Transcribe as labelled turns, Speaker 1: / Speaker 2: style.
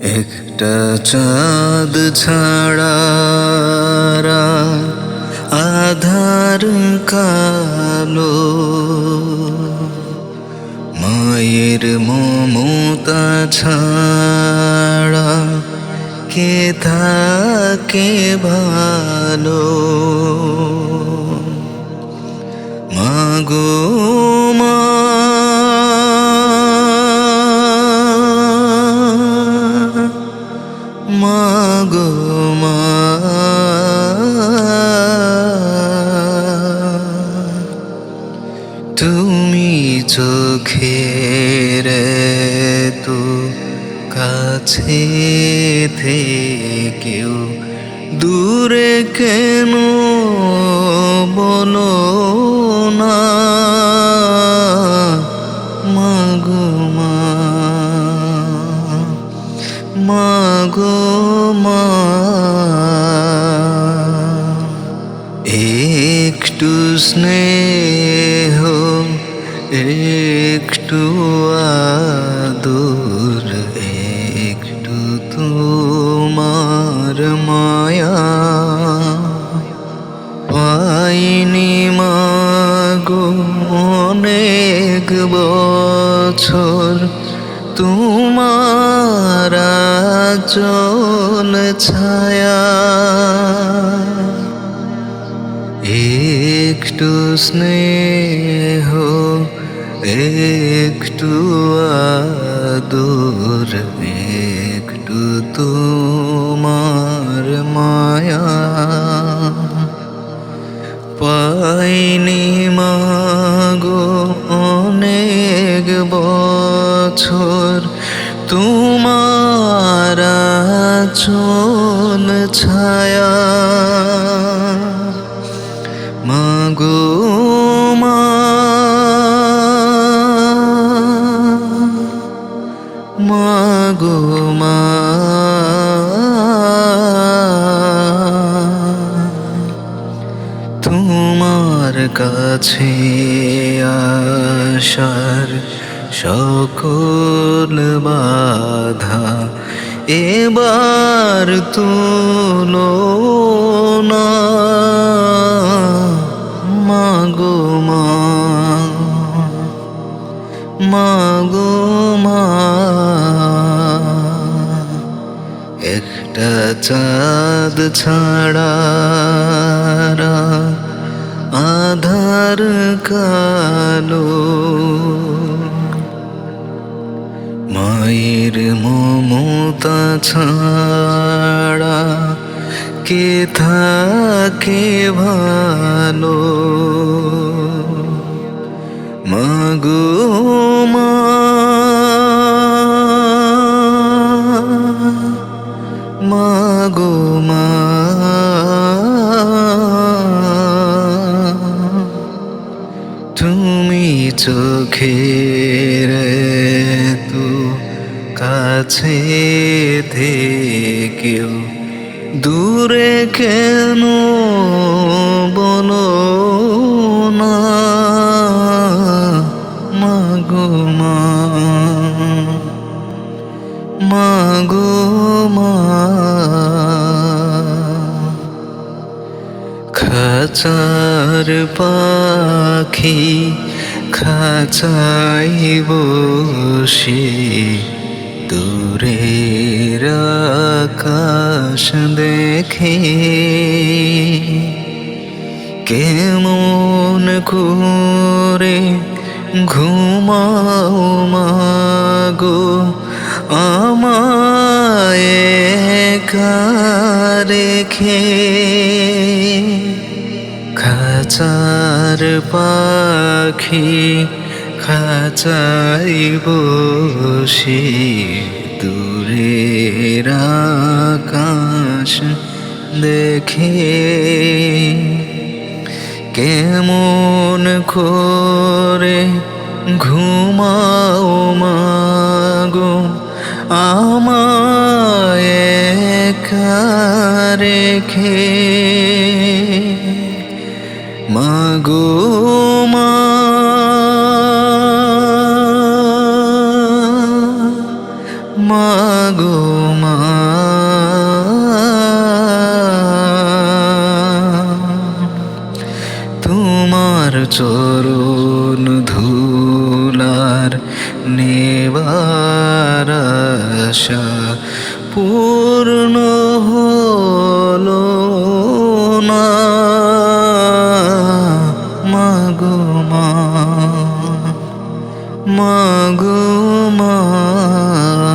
Speaker 1: একটা চাঁদ ছাড়া আধার কালো। মায়ের মমতা ছাড়া কে থাকে ভালো? মাগো মা। তুমি চোখের তো কাছে থেকেও দূরে কেন বলো না? স্নেহ একটু আদর একটু তোমার মায়া। পাইনি মাগো অনেক বছর তোমার চল ছায়া। স্নেহ একটু আদর একটু তোমার মায়া। পাইনি মাগো অনেক বছর তোমার চল ছায়া। কাছে আসার সকল বাধা এবার তুলো না। মাগো মা মাগো মা একটা চাঁদ ছাড়া আধার কালো মায়ের মমতা ছাড়া কে থাকে ভালো চোখের তো কাছে থেকেও দূরে কেন বলো না? মাগো মা খাচার পাখি খাচাই বসে দূরের আকাশ দেখে। কেমন করে ঘুমাও মাগো আমায় রেখে। খাচার পাখি খাচাই বসে দূরের আকাশ দেখে। কেমন করে ঘুমাও মাগো আমায় একা রেখে? মাগো মা তোমার চরণ ধুলার নেবার পূর্ণ হলো না। মাগো মা।